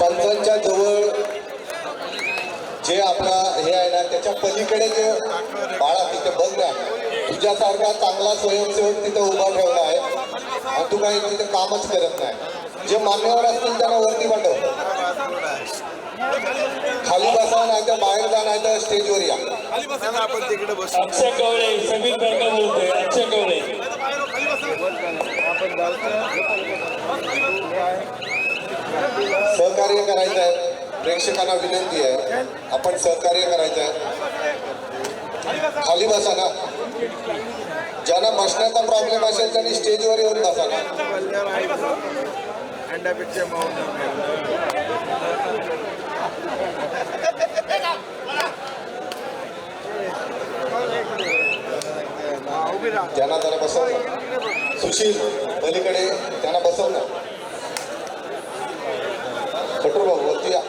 पंचांच्या जवळ जे आपला हे आहे ना त्याच्या पलीकडे जे बाळा तिथे बंद आहे. तुझ्यासारखा चांगला स्वयंसेवक तिथे उभा ठेवला आहे. आणि तू काही तिथे कामच करत नाही. जे मान्यवर असतील त्यांना वरती पाठव. खाली बसा नाही तर बाहेर जा नाही तर स्टेजवर या. आपण तिकडे बसू. अक्षय कवळे समीर बँका बोलतोय अक्षय कवळे सहकार्य करायचं आहे प्रेक्षकांना विनंती आहे. आपण सहकार्य करायचं आहे खाली बसा ना. ज्यांना बसण्याचा प्रॉब्लेम असेल त्यांनी स्टेजवर येऊन बसा ना अंडापेक्षा माऊन उभी राहा ज्यांना त्यांना बसव ना. सुशील पलीकडे त्यांना बसव ना. कटोर भाऊ वरती या.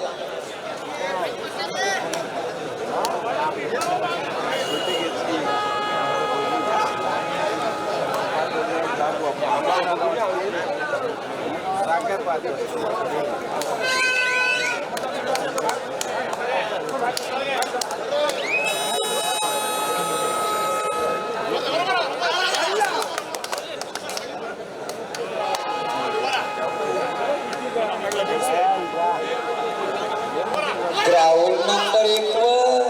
सांगा पाहतो ग्राउंड नंबर एक वर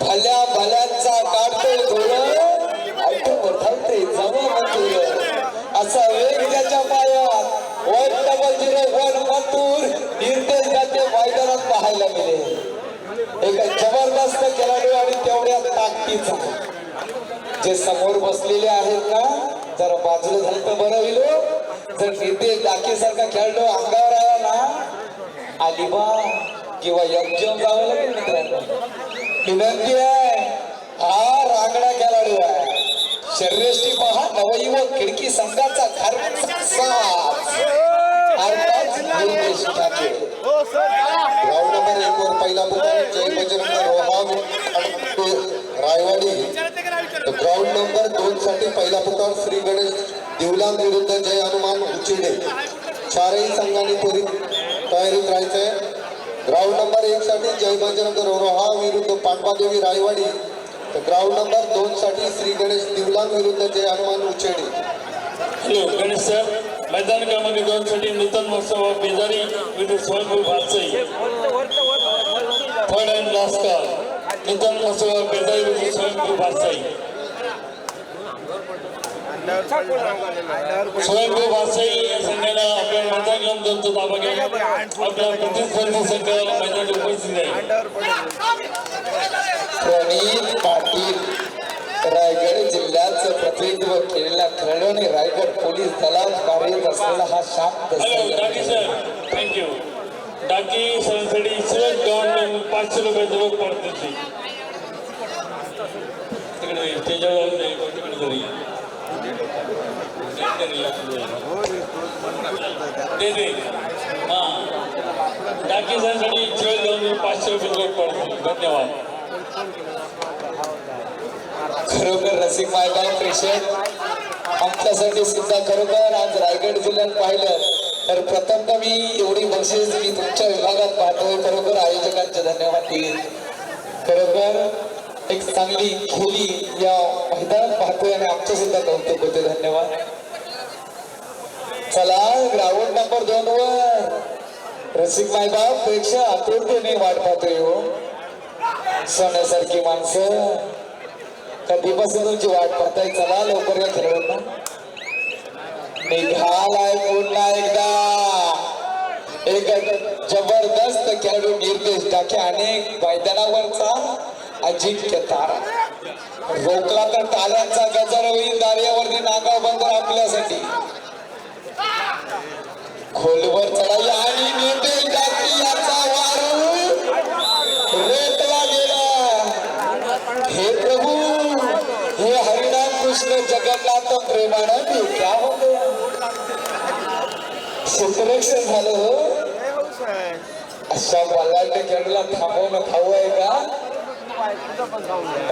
भल्या भल्यांचा काढतोय धोरण ऐकून बदलते जवळ धोरण असा वेग त्याच्या पायात वन डबल झिरो वन मथुर निर्देश जाते मैदानात पाहायला मिळेल एक जबरदस्त खेळाडू आणि तेवढ्या ताकदीचा जे समोर बसलेले आहेत ना जरा बाजूला झालं तर बरं होईल हो. जर निर्देश डाकेसारखा खेळाडू अंगावर आला ना किंवा यमजम जावं लागेल मित्रांनो. विनंती आहे हा रांगडा खेळाडू आहे. शर्यष्टी पहा नवयुवक खिडकी संघाचा धार्मिक साथ. ग्राउंड नंबर एक वर पहिला पुकार जय बजरंग रोहाम रायवाडी. ग्राउंड नंबर दोन साठी पहिला पुकार श्री गणेश देवलाम विरुद्ध जय हनुमान उचिडे. चारही संघांनी त्वरित तयारीत राहायचंय. ग्राउंड नंबर एक साठी जय रोहा विरुद्ध पांडवादेवी रायवाडी. तर ग्राउंड नंबर दोन साठी श्री गणेश दिवला विरुद्ध Jai Hanuman उचेडे. Hello Ganesh sir. मैदान क्रमांक दोन साठी नूतन महोत्सव बेजारी विरुद्ध Swayambhu भातसाई third and last call Nutan Mahotsav बेजारी विरुद्ध स्वयंभू भातसाई या संघाला आपल्या ताबा घेऊन प्रतिस्पर्धी उपस्थित आहे. पडेल प्रणीत पाटील रायगड जिल्ह्याचं प्रतिनिधित्व केलेला खेळाडू आणि रायगड पोलीस दलात कार्यरत असलेला हा शांत hello Daki sir thank you Daki सरांसाठी government पाचशे तिकडे त्याच्यावर तिकडे घरी. दे दे. हां. डाकी सरांसाठी सहज पाचशे रुपये जवळ पडते. धन्यवाद. खरोखर रसिक मायबाप प्रेक्षक. आमच्यासाठी सुद्धा खरोखर आज रायगड जिल्ह्यात पाहिलं तर प्रथमतः मी एवढी बक्षीस मी तुमच्या विभागात पाहतोय खरोखर आयोजकांचे धन्यवाद देईल खरोखर एक चांगली खोली या मैदानात पाहतोय आणि आमचं सुद्धा कौतुक होते. धन्यवाद. चला ग्राउंड नंबर दोन वर. रसिक मायबापपेक्षा आतुरतेने वाट पाहतोय हो. सोन्यासारखी माणसं. कधीपासून तुमची वाट पाहताय. चला लवकर या खेळाडूंना. निघालाय पुन्हा एकदा. एक जबरदस्त खेळाडू निर्देश टाके अनेक मैदानावरचा अजिंक्य तारा. रोखला तर ताऱ्यांचा गजर होईल. दार्यावरती नागाव बंदर आपल्यासाठी. खोलवर चढाई आणि निर्देश जाती याचा वारू. रेटला गेला. हे प्रभू हे हरिनाम कृष्ण जगन्नाथ प्रेमानंद क्या हो गया झालं हो. अशा बल्लांच्या खेळला थांबवणं खाऊ आहे का?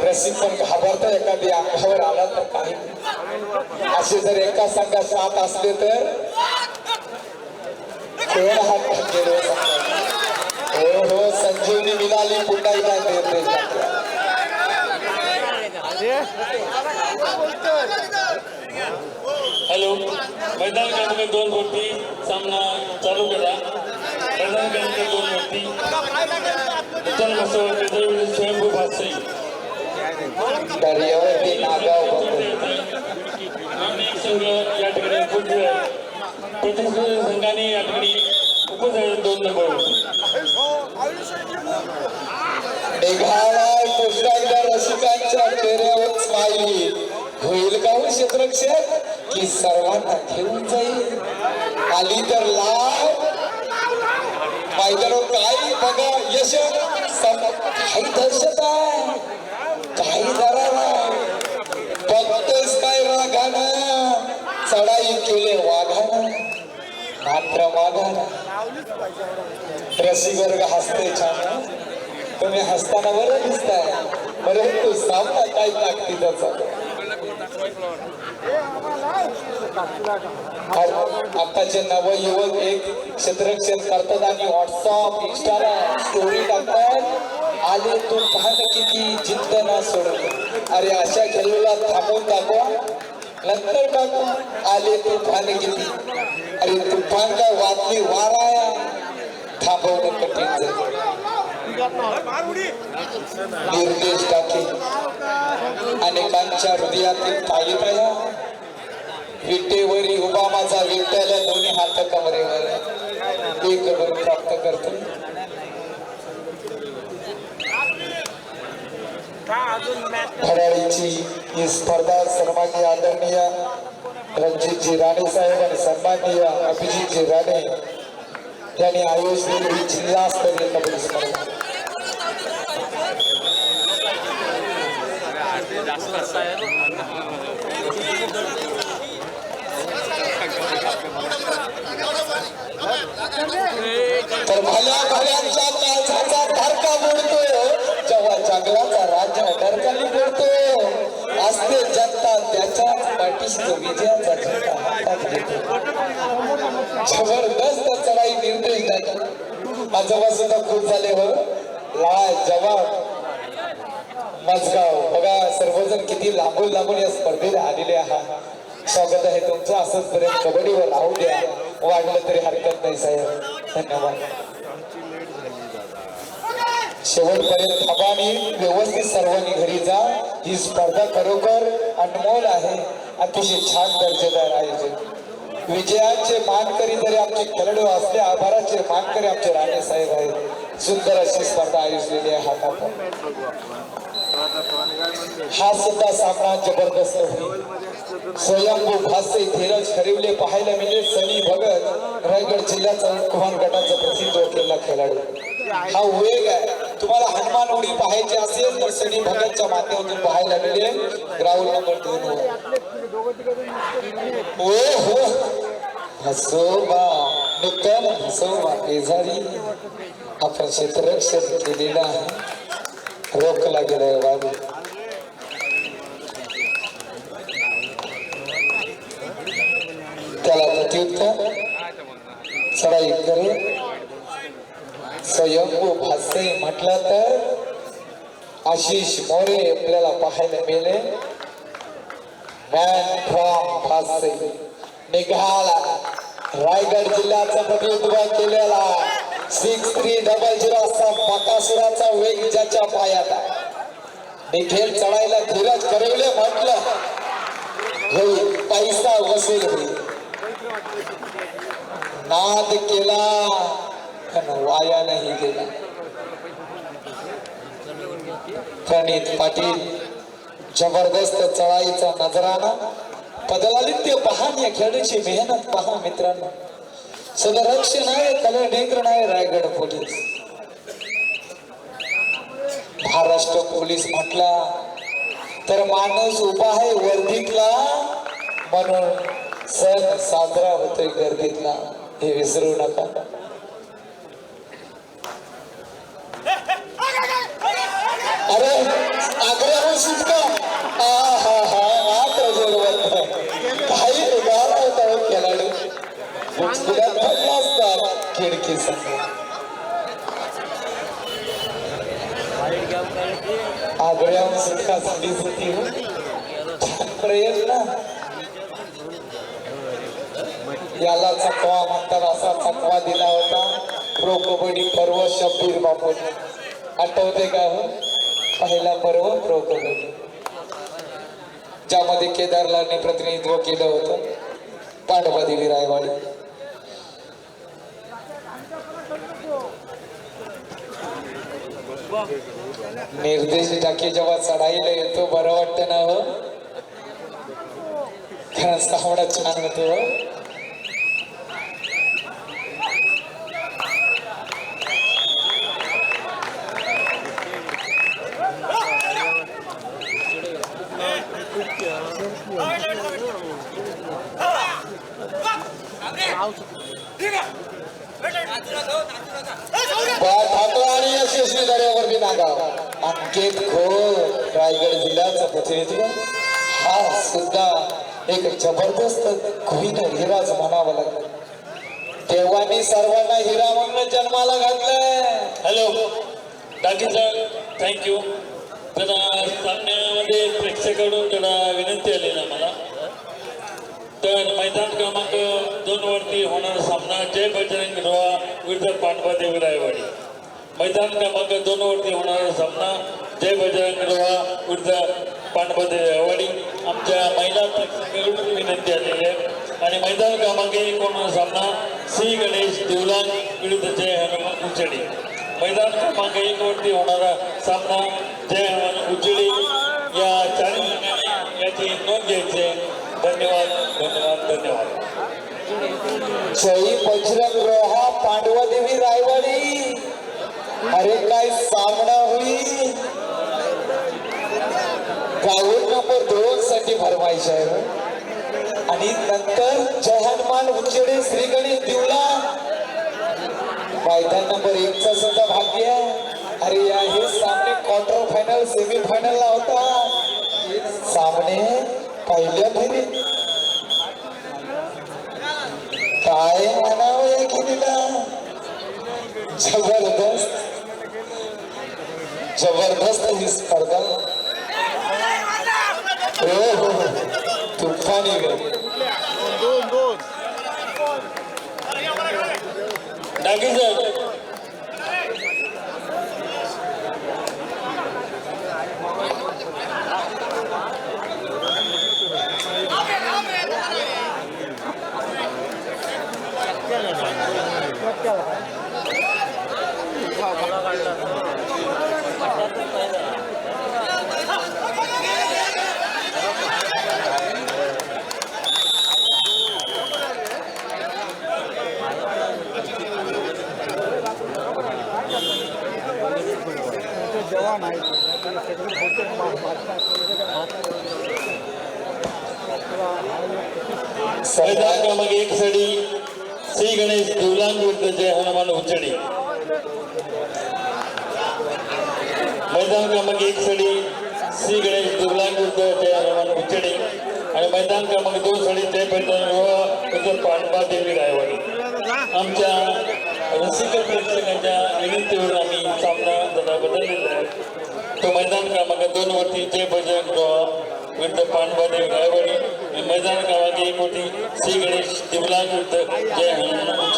रसिक पण घाबरत एखादी अंगावर आला तर काही. असे जर एका संघात सात असले तर? कोण हात घातलेले हो सांगा? हो हो संजीवनी मिळाली पुन्हा एकदा निर्देश दाखवा. हॅलो मैदान क्रमांक दोन वरती सामना चालू करा मैदान क्रमांक दोन वरती उत्तर बसवते स्वयंभू भाषे दर्यावरती नागाव बंद. अनेक संघ या ठिकाणी उपस्थित संघाने या ठिकाणी उपस्थित दोन नंबर निघाला पुन्हा रसिकांच्या चेहऱ्यावर स्माइली होईल का हो क्षेत्रक्षक की सर्वांना घेऊन जाईल? आली तर लाभ मैदानावर काय? बघा यश काही दहशत आहे. काही दरार आहे काय रागानं? चढाई केले वाघानं. मात्र वाघानं रसी वर्ग हसते छान. तुम्ही हसताना बरं दिसताय. परंतु सामना काय त्याचा? आताचे नवयुवक एक क्षेत्ररक्षण करतात आणि व्हॉट्सअप इंस्टाला स्टोरी टाकतात. आले तू पाहत किती जिद्द ना सोडत अरे अशा खेळूला थांबून दाखवा. नंतर टाकू आले तू किती अरे तुफान काय वाचली वारा थांबवणं कठीण जाईल निर्देश टाके. अनेकांच्या हृदयातील ताईताया विटेवरी उभा माझा विट्याला दोन्ही हात कमरेवर एक गुण प्राप्त करतो. फराळीची ही स्पर्धा सन्माननीय आदरणीय रणजितजी राणे साहेब आणि सन्माननीय अभिजितजी राणे यांनी आयोजित ही जिल्हास्तरीय कबड्डी स्पर्धा तर भल्या भल्यांच्या काळजाचा धारका मोडतो. त्याच्याच विजयाचा झेंडा हातात घेतो जबरदस्त चढाई निर्णय द्यायचा आजोबा सुद्धा खूप झाले हो ला जवाब मजगाव बघा सर्वजण किती लांबून लांबून या स्पर्धेला आलेले आहात स्वागत आहे तुमचं असंच पर्यंत कबड्डीवर राहू द्या वाढलं तरी हरकत नाही साहेब धन्यवाद शेवटपर्यंत थांबानी व्यवस्थित सर्वांनी घरी जा ही स्पर्धा खरोखर अनमोल आहे अतिशय छान दर्जेदार आयोजन. विजयाचे मानकरी जरी आमचे खेळाडू असले आभाराचे मानकरी आमचे राणे साहेब आहेत. सुंदर अशी स्पर्धा आयोजलेली आहे हातात हा सुद्धा सामना जबरदस्त होईल. स्वयंभू भासे धीरज खरिवले पाहायला मिळेल सनी भगत रायगड जिल्ह्याचा कुमार गटाचा प्रसिद्ध केलेला खेळाडू. हा वेग आहे. तुम्हाला हनुमान उडी पाहायची असेल तर सनी भगतच्या माध्यमातून पाहायला मिळेल. ग्राउंड नंबर दोन ओ हो हसोबा नूतन आपण क्षेत्ररक्षण केलेलं आहे. रोखला गेलाय प्रत्युत्तर चढाई करे स्वयंभू भासे म्हटलं तर आशिष मोरे आपल्याला पाहायला मिळेल. मॅन फ्रॉम भासे निघाला. रायगड जिल्ह्याचा प्रतिनिधित्व केलेला. सिक्स थ्री डबल झिरो असा बकासुराचा वेग ज्याच्या पायात आहे. निखेल चढायला धीरज करवले म्हटलं. होईल पैसा वसूल होईल. नाद केला. पण वाया नाही गेला. प्रणित पाटील जबरदस्त चढाईचा नजराना पदलालित्य पहा या खेळाची मेहनत पहा मित्रांनो. सदरक्षण आहे कलर डेंकर आहे रायगड पोलीस. महाराष्ट्र पोलीस म्हटला तर माणूस उभा आहे वर्दीतला म्हणून सण साजरा होतोय गर्दीतला. हे विसरू नका. अरे आग्रह सुटका. हा हा हा मात्र जोडवत काही उदार होता हो खेळाडू. बुचकुड्यात पडला असता खिडकी आग्र्याहून सुटका झाली होती हो. प्रयत्न. याला चकवा म्हणतात असा चकवा दिला होता. प्रो कबड्डी पर्व शब्बीर बापू आठवते का हो? पहिला पर्व प्रो कबड्डी. ज्यामध्ये केदारलालने प्रतिनिधित्व केलं होतं. पांडवा देवी रायवाडी. निर्देश टाके जेव्हा चढाईला येतो बरं वाटतं ना हो? कारण सावडा छान होतो हो बा- ठाकरा आणि यशस्वी दर्यावरती नागाव अंकित खोर रायगड जिल्ह्याचा प्रतिनिधित्व हा सुद्धा एक जबरदस्त क्वीन हिराच म्हणावं लागलं. देवानी सर्वांना हिरा म्हणून जन्माला घातलंय. हॅलो डाकी सर थँक्यू जरा सामन्यामध्ये प्रेक्षकाकडून जरा विनंती आली ना मला. तर मैदान क्रमांक दोन वरती होणारा सामना जय बजरंग रोहा विरुद्ध पांडवा देवी रायवाडी मैदान क्रमांक दोन वरती होणारा सामना जय बजरंग रोहा विरुद्ध पांडवा देवी रायवाडी आमच्या महिला प्रेक्षकाकडून विनंती आलेली आहे. आणि मैदान क्रमांक एकोण सामना सी गणेश देवलांग विरुद्ध जय हनुमान उचडी. मैदान क्रमांक एकवरती होणारा सामना जय हनुमान उचडी या चाळीस जणांनी याची नोंद घ्यायची धन्यवाद धन्यवाद धन्यवाद. जय बजरंग रोहा पांडवा देवी रायवाडी. अरे काय सामना होईल. ग्राउंड नंबर दोन साठी भरवायचे आहे. आणि नंतर जय हनुमान उच्चडे श्री गणेश दिवला. मैदान नंबर एक चा सुद्धा भाग्य अरे या हे सामने क्वार्टर फायनल सेमी फायनल ला होता. सामने पहिल्या फेरीत. काय म्हणावं या खेळीला? जबरदस्त. जबरदस्त ही स्पर्धा. हो हो हो. तुफानी डाकी सर जवान आहे सगळे फोटो मैदान क्रमांक एक साठी श्री गणेश देवलांग विरुद्ध जय हनुमान उचडी मैदान सी एक श्री गणेश देवलांग विरुद्ध जय हनुमान आणि मैदान क्रमांक दोन साठी ते पैठण विरुद्ध देवी रायवाडी. आमच्या रसिक प्रेक्षकांच्या विनंतीवर आम्ही सामना जरा बदललेला आहे. तो मैदान क्रमांक दोन वरती जय बजरंग गोवा विरुद्ध पांडबा देवी रायवाडी. आणि मैदान क्रमांक एक वरती श्री गणेश देवलांग विरुद्ध जय हनुमान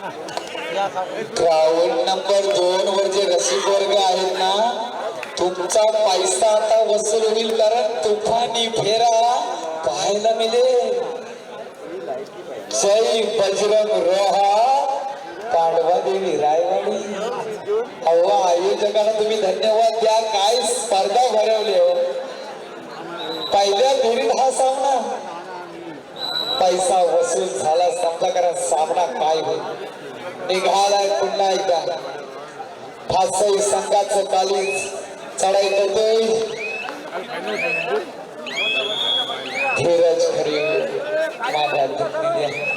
ग्राउंड नंबर दोन वर जे रसिक वर्ग आहेत ना तुमचा पैसा आता वसूल होईल कारण तुफानी फेरा पाहायला मिळेल. जय बजरंग रोहा पांडवा देवी रायवाडी. अहो आयोजकांना तुम्ही धन्यवाद द्या. काय स्पर्धा भरवली हो. पहिल्या फेरीत हा सामना. पैसा वसूल झाला समजा कारण सामना काय होईल? निघालाय पुन्हा एकदा. फासई संघाचं कालीज चढाई करतोय. धीरज खरी. माझ्या प्रतिनिधी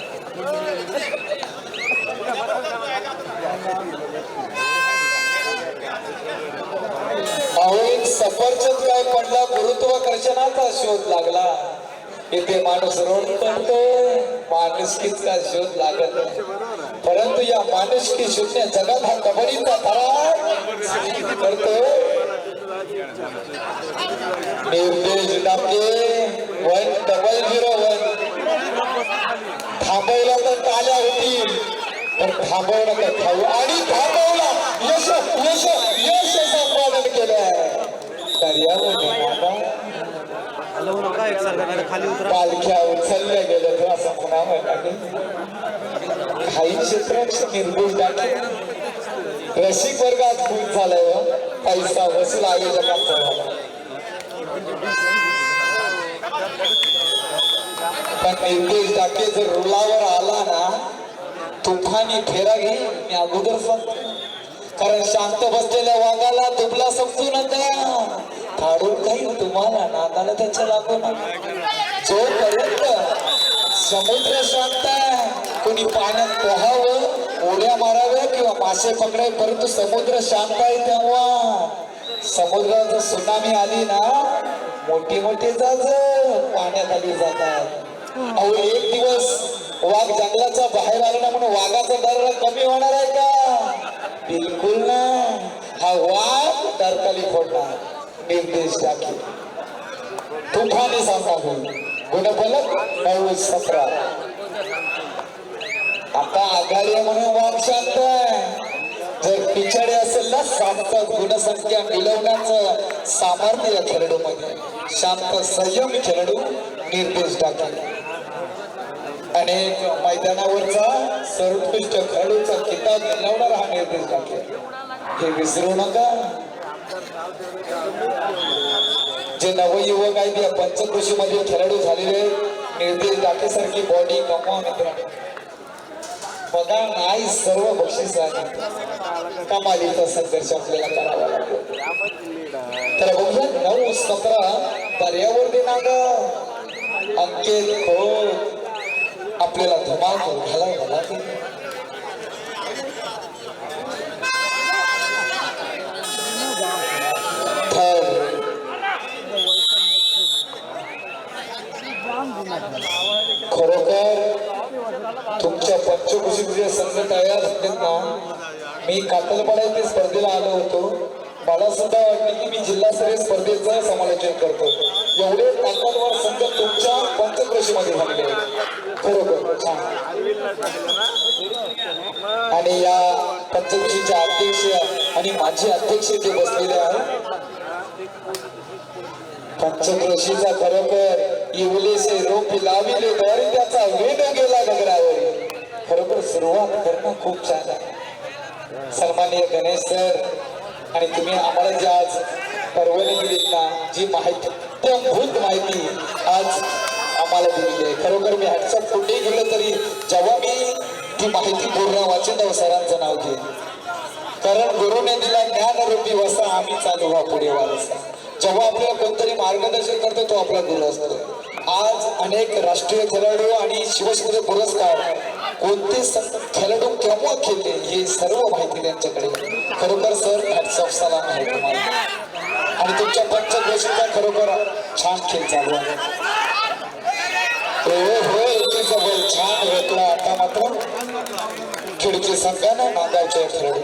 अहो एक सफरचंद काय पडला? गुरुत्वाकर्षणाचा शोध लागला. इथे माणूस रोड पडतोय माणुसकीचा शोध लागत परंतु या माणुसकी शून्य जगात हा कबड्डीचा थरा करतो निर्देश Dake one double zero one थांबवला तर ताल्या होतील. पण थांबवलं तर खाऊ. आणि थांबवला. यश यश यश संपादन केलं तर यामध्ये आता हलवू नका एकसारखं नाही तर खाली उतरा पालख्या उचलल्या गेल्या तर असं म्हणावं लागेल. काही क्षेत्रात निर्देश दाखल रसिक वर्गात खूप झालंय हो. पैसा वसूल आयोजकांचा झाला. पण निर्देश डाके जर रुलावर आला ना तुफानी फेरा घे मी अगोदर सांगतो कारण शांत बसलेल्या वाघाला दुबला समजू नका. फाडून काही तुम्हाला नादाला त्याच्या लागू ना जोपर्यंत समुद्र शांत आहे कोणी पाण्यात पोहावं उड्या माराव्या किंवा मासे पकडावे परंतु समुद्र शांत आहे तेव्हा समुद्रात सुनामी आली ना मोठी मोठी जाज पाण्यात आली जातात. अहो एक दिवस वाघ जंगलाचा बाहेर आला ना म्हणून वाघाचा दर कमी होणार आहे का? बिलकुल नाही. हा वाघ दरकाली फोडणार. निर्देश दाखल तुफानी सामना होईल गुणफलक नऊ सतरा आता आघाडी म्हणून वाद शांत आहे जर पिछाडे असेल ना शांत गुणसंख्या मिळवण्याचं सामर्थ्य खेळाडूमध्ये शांत संयमी खेळाडू निर्देश टाकले अनेक मैदानावरचा सर्वोत्कृष्ट खेळाडूचा किताब मिळवणारा हा निर्देश टाकले हे विसरू नका. जे नवयुवक आहेत या पंचकृषीमध्ये खेळाडू झालेले निर्देश डाकेसारखी बॉडी कमवा मित्रांनो. बघा नाही सर्व बक्षीस कमालीचा संघर्ष आपल्याला करावा लागतो. तर बघूया नऊ सतरा पर्यावर दिनांक. अंकित खोत आपल्याला धमाल घालायला लागेल. थर्ड खरोखर तुमच्या पंचकृषीचे संघ तयार झालेत ना मी कातलपाड्याच्या स्पर्धेला आलो होतो. मला सुद्धा वाटते की मी जिल्हास्तरीय स्पर्धेचं समालोचन करतो. एवढे ताकदवर संघ तुमच्या पंचकृषीमध्ये झालेले आहेत खरोखर छान. आणि या पंचकृषीचे अध्यक्ष आणि माझे अध्यक्ष ते बसलेले आहेत. पंचक्रोशीचा खरोखर इवलेसे रोप लाविले तर त्याचा वेग गेला गगरावर. खरोखर सुरुवात करणं खूप छान आहे. सन्माननीय गणेश सर आणि तुम्ही आम्हाला जी आज परवाने दिलीत ना जी माहिती भूत माहिती आज आम्हाला दिलेली आहे. खरोखर मी हॅटसअप कुठेही गेलो तरी जेव्हा मी ती माहिती पूर्ण वाचन सरांचं नाव घेईन. कारण गुरुने दिला ज्ञानरूपी वसा आम्ही चालू व्हा पुढे वारसा जेव्हा आपल्याला कोणतरी मार्गदर्शन करतो तो आपला गुरु असतो. आज अनेक राष्ट्रीय खेळाडू आणि शिवसेने पुरस्कार कोणते संत खेळाडू केव्हा खेळले हे सर्व माहिती त्यांच्याकडे. खरोखर सर हॅट्सऑफ सलाम आहे तुम्हाला. आणि तुमच्या पंचक्रोशीचा खरोखर छान खेळ चालू आहे. हो, हो, एकीचा बल छान रोखला आता मात्र खिडकी संघानं नागावच्या खेळाडू.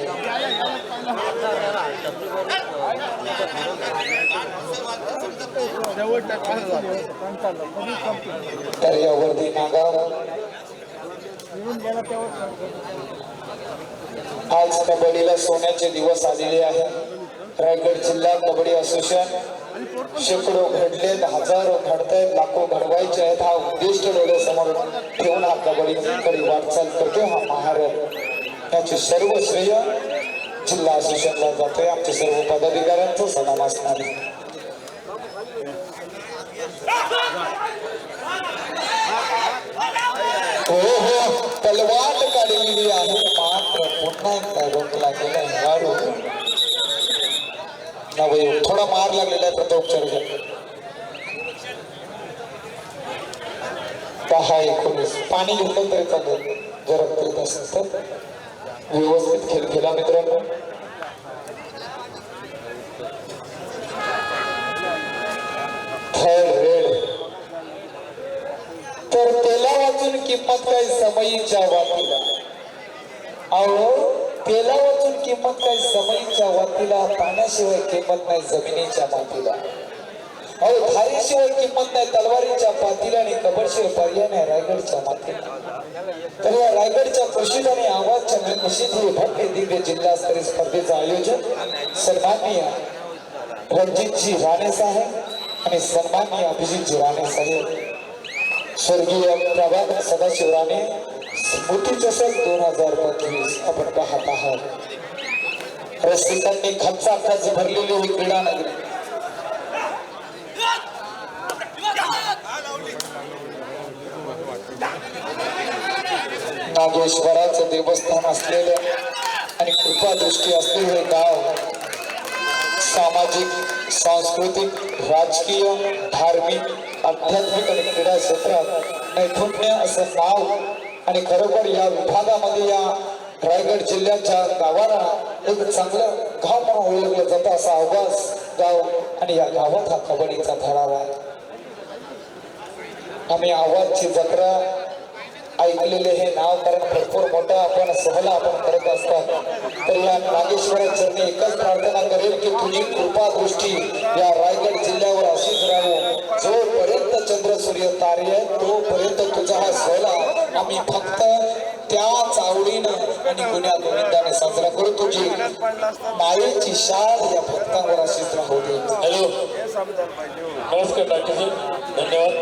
तर यावरती नागाव आज कबड्डीला सोन्याचे दिवस आलेले आहे. रायगड जिल्हा कबड्डी असोसिएशन शेकडो घडलेत हजारो घडतायत लाखो घडवायचे आहेत. हा उद्दिष्ट डोळ्यासमोर ठेवून हा कबड्डीकडे वाटचाल करतो हा महाराज याचे सर्व श्रेय जिल्हा असोसिएशनला जातोय. आमचे सर्व पदाधिकाऱ्यांचं सलाम असणार आहे थोडा मार लागलेला आहे प्रथमोपचार दहा एकोणीस. पाणी घेतलं तरी चालेल. जर करीत तर. व्यवस्थित खेळ केला मित्रांनो. तर त्याला वाचून किंमत काही समयीच्या वाटीला आवड तेला किंमत काय समयीच्या वातीला पाण्याशिवाय किंमत नाही जमिनीच्या मातीला. अहो धारीशिवाय किंमत नाही तलवारीच्या पातीला आणि कबडशिवाय पर्याय नाही रायगडच्या मातीला. तर या रायगडच्या प्रसिद्ध आणि आवाजच्या प्रसिद्ध भव्य दिव्य जिल्हास्तरीय स्पर्धेचं आयोजन सन्माननीय रणजितजी राणे साहेब आणि सन्माननीय अभिजितजी राणे साहेब. स्वर्गीय प्रभात सदाशिव राणे स्मृती चषक दोन हजार पंचवीस आपण पाहत आहात. रसिकांनी खचा खच भरलेली ही क्रीडा नगरी नागेश्वराचं देवस्थान असलेलं आणि कृपा दृष्टी असलेलं हे गाव. सामाजिक सांस्कृतिक राजकीय धार्मिक आध्यात्मिक आणि क्रीडा क्षेत्रात नैपुण्य असं नाव आणि खरोखर या विभागामध्ये या रायगड जिल्ह्याच्या गावाला एक चांगलं गाव म्हणून ओळखलं जातं असा आवाज गाव आणि या गावात हा कबड्डीचा धडावा आहे. आम्ही आवाजची जत्रा ऐकलेले हे नाव कारण भरपूर मोठं आपण सहला आपण करत असतात. तर या नागेश्वरा एकच प्रार्थना करेल की तुझी कृपा दृष्टी या रायगड जिल्ह्यावर अशीच राहू. जोपर्यंत चंद्र सूर्य तारे तोपर्यंत तुझा हा सहला आम्ही फक्त त्या चावडीनं आणि गुन्ह्या गोविंदाने साजरा करू तुझी मायेची शाळ या भक्तांवर अशीच राहू दे हॅलो. नमस्कार डॉक्टर सर धन्यवाद.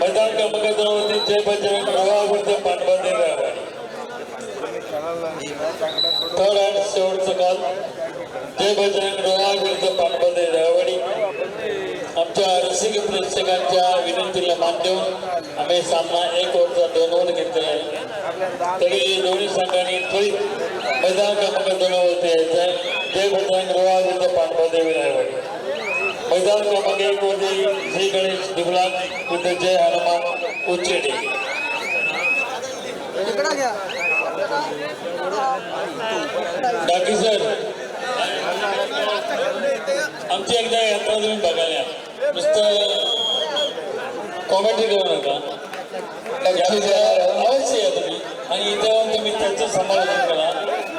मैदान क्रमांकावरती जय बजरंग प्रवाहावरती पाठबळ थर्ड अँड शेवटचं काल. जय बजरंग प्रवाहावरती पाठबळ राहावी आमच्या रसिक प्रेक्षकांच्या विनंतीला मान देऊन आम्ही सामना एक ओव्हरचा दोन ओव्हर घेतलेला आहे तरी दोन्ही संघांनी त्वरित मैदान क्रमांक दोनवरती यायचं आहे जय बजरंग प्रवाहाविरुद्ध पाठबंदी राहावी मैदान क्रमांक एक वरती श्री गणेश दिवलाल विरुद्ध जय हनुमान उच्चेडे बाकी सर आमची एकदा यात्रा तुम्ही बघायला. नुसतं कॉमेंट्री करू नका. अवश्य या तुम्ही आणि इथं येऊन तुम्ही त्यांचं समालोचन करा.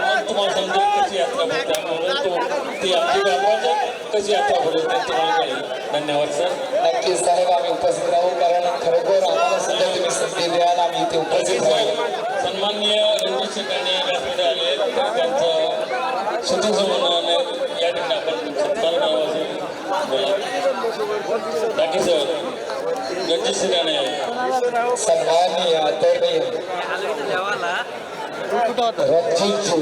मग तुम्हाला समजेल कशी यात्रा भरते त्यामुळे तो ती आमची व्यापाराची कशी यात्रा भरते ते तुम्हाला कळेल धन्यवाद सर नक्कीच साहेब आम्ही उपस्थित राहू कारण खरोखर आम्हाला सुद्धा तुम्ही संधी द्याल आम्ही इथे उपस्थित राहू. सन्माननीय रणजित शिकाणे व्यासपीठ आले तर त्यांचं समन्वयाने या ठिकाणी आपण सत्कार करावा असे बोला बाकी सर रणजित शिकाणे सन्माननीय आदरणीय रणजितजी